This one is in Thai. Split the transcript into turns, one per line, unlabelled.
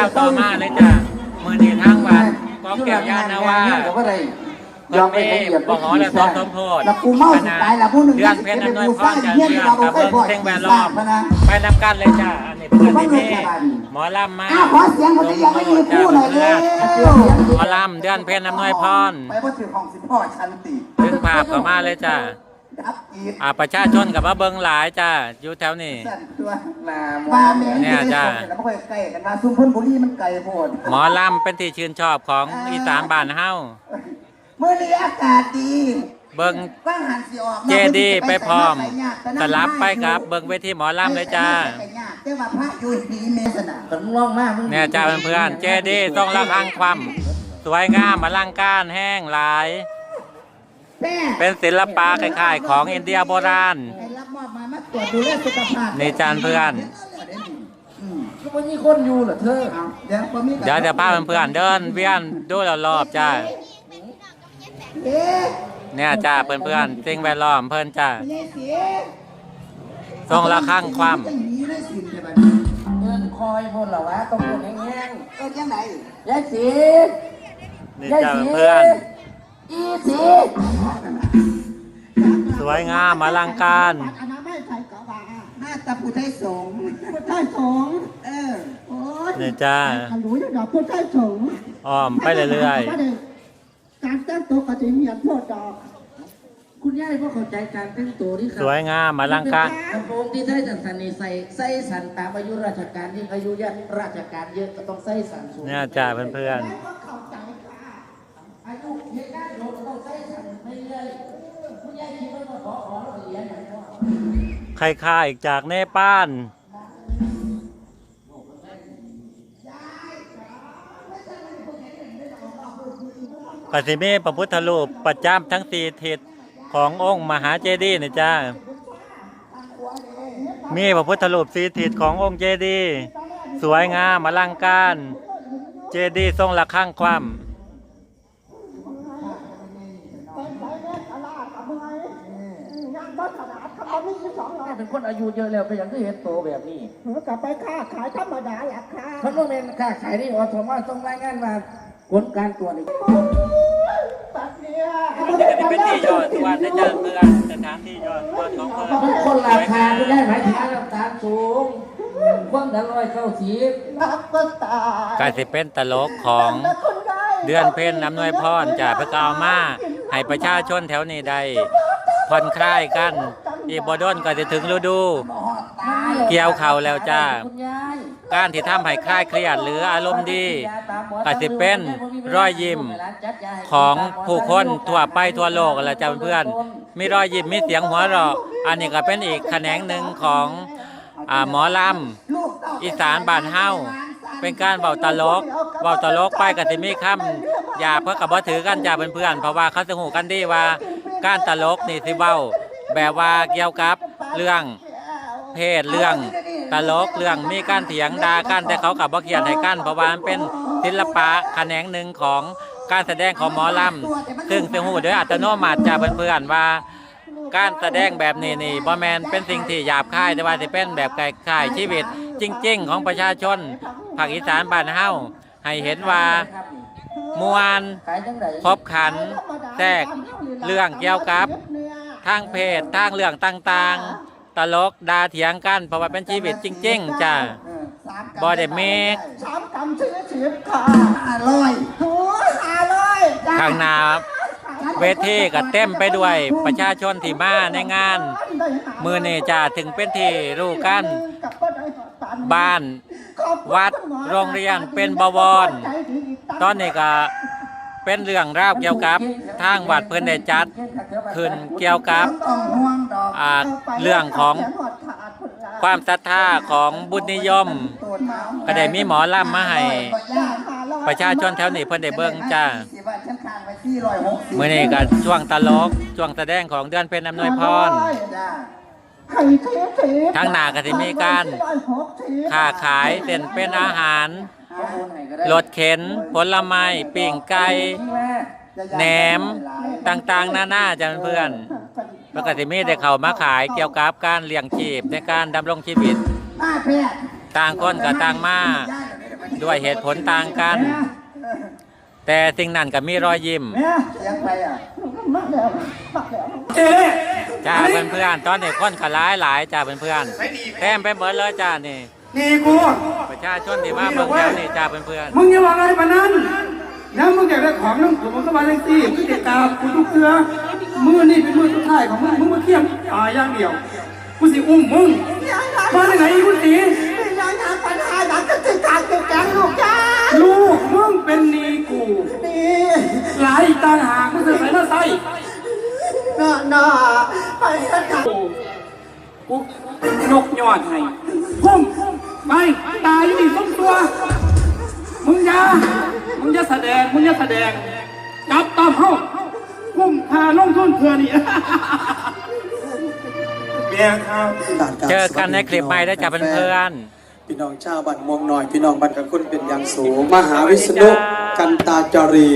าวต่อมาเลยจ้ะมือนี้ทางวัดก็เกี่ยวยานนะว่า
กับว่าไร
เพิ่นมีบ่หอและทอสมโพธิ
แล้วกูเมาสุดตายแล้วผู้หนึ่ง
เรื่องเพชรน้อยพรจะเรื่องกับเบิ่งเพลงแวดล้อมไปนำกันเลยจ้ะอันนี้เป็นอันนี้หมอลำมา
อ้าวขอเสียงคนที่ยังไม่มีคู่หน่อยเลย
หมอลำเดือนเพชรน้ำน้อยพร
ไปว่าถือของสิพ่อชันติ
ถึงภาพเข้ามาเลยจ้ะ
ดับอีก
อ่าประชาชนกับมาเบิ่งหลายจ้ะอยู่แถวนี้
สั่นตัวนามาเมน
เนี่ยจ้ะ
แล้วไม่ค่อยใกล้กันมาซุ่มพ่นบุรีมันไกลโพด
หมอลำเป็นที่ชื่นชอบของอีสานบ้านเฮา
เมื่อนี้อากาศดี
เบิ่ง
บ้างหันสิออก
เจดีไปพร้อมสลับไปครับ เบิ่งเวทีหมอลำเลยจ้า
แต่ว่าพระอยู่ดีเมสนากันง่องมากมึง
เนี่ยจ้าเพื่อนๆเจดีต้องรักอังความ สวยงามอลังการแห้งหลาย
แม่
เป็นศิลปะคล้ายๆ ของอินเดียโบราณ
ให้รับมอบหมายมาตรวจดูแลสุขภาพ
นี่จานเพื่อน
ก็ไม่มีคนอยู่เหรอเธอเดี๋ยวบ่มี
เดี๋ยวจะพาเพื่อนๆเดินเวียนดูรอบๆจ้า
เอ๊ะ
เนี่ยจ้าเพื่อนๆสิ่งแวดล้อมเพิ่นจ้า
ไม่ใช่เสีย
ทรงระฆังความ
จะหนีได้สินใช่ไหม
เดินคอยบนเหรอวะต้องบนแห้ง
เออยังไง
ๆยายสี
นี่จ้าเพื่อน
อีสี
สวยงามอลังการ
อันนั้นไม่ใช่กะว่าหน้าตาผู้ไทยสงฆ์ผู้ไทยสงฆ์เออ โอ้ย
นี่จ้า
อันรู้อยู่ดอกผู้ไทยสงฆ์
อ้อมไปเรื่อย
การแต่งตัวก็จะมีอันโทษดอก
คุณยายพ่เข้าใจการแต่งตัวนี่ค
ๆ
รั
สวยงามอลังการ
กระโปรงที่ใส่สันสันนี่ใส่ใส่สันตามอายุราชการที่อายุยันราชการเยอะก็ต้องใส่สันสูง
เนี่ยจ้าเพื่อน
อายุเยอะได้โยก็ต้องใส่สันไม่เรื่อยคุณยายคิดว่าขอขอเราเหรียญอย่างนี้
ๆคล้ายๆจากเนปาลก็สิมีพระพุทธรูปประจำทั้งสี่ทิศขององค์มหาเจดีย์นี่จ้ามีพระพุทธรูปสี่ทิศขององค์เจดีย์สวยงามอลังการ เจดีย์ทรงระฆังความ
เป็น คนอายุเยอะแล้วก็ยังได้เห็นโตแบบนี้
กลับไปค้าขายธรรมดาแหละค่ะ
ท่านว่าเป็นค้าขายนี่อสมว่าต้องรายงานมาผลการตรวจนี่
ตัดเนี่ย
เป็นที่ยอดตัวนะจ๊ะเพื่อนสถานที่ยอดตัวของเพื่อน
บางคนราคาไม่ได้หมายถึงราคาสูงคนละร้อยเก้าสิบ
นับก็ตาย
ก็สิเป็นตลกของเดือนเพ็ญน้ำนวยพรจ้าเพื่อเอามาให้ประชาชนแถวนี้ได้ผ่อนคลายกัน อีกบดนก็จะถึงฤดู เกี่ยวเข่าวแล้วจ้า
คุณยาย
การที่ทำให้คลายเครียดหรืออารมณ์ดีก็สิเป็นรอยยิ้มของผู้คนทั่วไปทั่วโลกแหละจ้าเพื่อนๆมีรอยยิ้มมีเสียงหัวเราะอันนี้ก็เป็นอีกแขนงหนึ่งของอ่าหมอลำอีสานบ้านเฮาเป็นการเบาตลกเบาตลกไปก็สิมีคำอย่าเพื่อกับบ่ถือกันจ้าเพื่อนๆเพราะว่าเขาจะหูกันดีว่าการตลกนี่สิเว้า แบบว่าเกี่ยวกับเรื่องเพศเรื่องตลกเรื่องมีการเถียงด่ากันแต่เขากับบ่เขียนให้กันเพราะว่ามันเป็นศิลปะแขนงหนึ่งของการแสดงของหมอลำซึ่งซึ่งหูโดยอัตโนมัติจากเพื่อนๆว่า การแสดงแบบนี้นี่บ่แมนเป็นสิ่งที่หยาบคายแต่ว่าสิเป็นแบบคล้ายชีวิต จริง ๆ ของประชาชนภาคอีสานบ้านเฮาให้เห็นว่ามวล
ขายจังได
ครบขันแทรกเรื่องเกี่ยวกับ ทางเพศทางเรื่องต่างๆ ตลกดาเถียงกันเพราะว่าเป็นชีวิตจริง ๆจ้ะบ่ได้เมฆ
สามกำสี่สิบค่ะอร่อยหัวอร่อยจ้ะ
ข้างหน้าเวทีก็เต็มไปด้วยประชาชนที่มาในงาน มือนี่จ้ะถึงเป็นที่รู้กัน บ้าน วัดโรงเรียนเป็นบวร ตอนนี้ก็ เป็นเรื่องราวเกี่ยวกับทางวัดเพิ่นได้จัดขึ้นเกี่ยวกับอ่าเรื่องของความศรัทธาของบุญนิยมก็ได้มีหมอลำมาให้ประชาชนแถวนี้เพิ่นได้เบิ่งจ้าเมื่อนี้ก็ช่วงตลกช่วงแสดงของเดือนเพ็ญอำนวยพร ทั้งหน้าก็สิมีการค้าขายเต้นเป็นอาหารรถเข็นผลไม้ปิ้งไก่แหนมต่างๆหน้าๆจ้ะเพื่อนๆแล้วก็สิมีได้เข้ามาขายเกี่ยวกับการเลี้ยงชีพในการดำรงชีวิต ต่างคนก็ต่างมาด้วยเหตุผลต่างกัน แต่สิ่งนั้นก็มีรอยยิ้ม
ยังไปอะ
เจ๊
จ้าเพื่อนๆตอนนี้คนขลายหลายจ้าเพื่อนๆแต้มไปเบิดเลยจ้านี่
นี่กู
ประชาชนที่มาเมืองแถวนี่จ้าเพื่อนเพื่อน
มึงอย่าว่าอะไรปานั้นแล้วมึงอยากได้ของน้ำกูมึงก็มาเลยสิมึงติดตามกูทุกเทือมือนี่เป็นมือสุดท้ายของมึงมึงมาเทียมตายอย่างเดียวกูสิอุ้มมึงมาได้ไงอีกุสี
ยังหาปัญหาหลังจะติดการติดแกงลู
ก กูนกยอดให้พุ่มไปตายอยู่นี่ส้มตัว มึงอย่ามึงอย่าแสดง มึงอย่าแสดง จับตามเข้าพุ่มพาลงทุนเพื่อนี่เบียร์ครับ
ๆเจอกันในคลิปใหม่ได้จ้าเพื่อน
พี่น้องชาวบ้านม่วงน้อย พี่น้องบ้านกันคนเป็นอย่างสูง มหาวิษณุกันตาจารี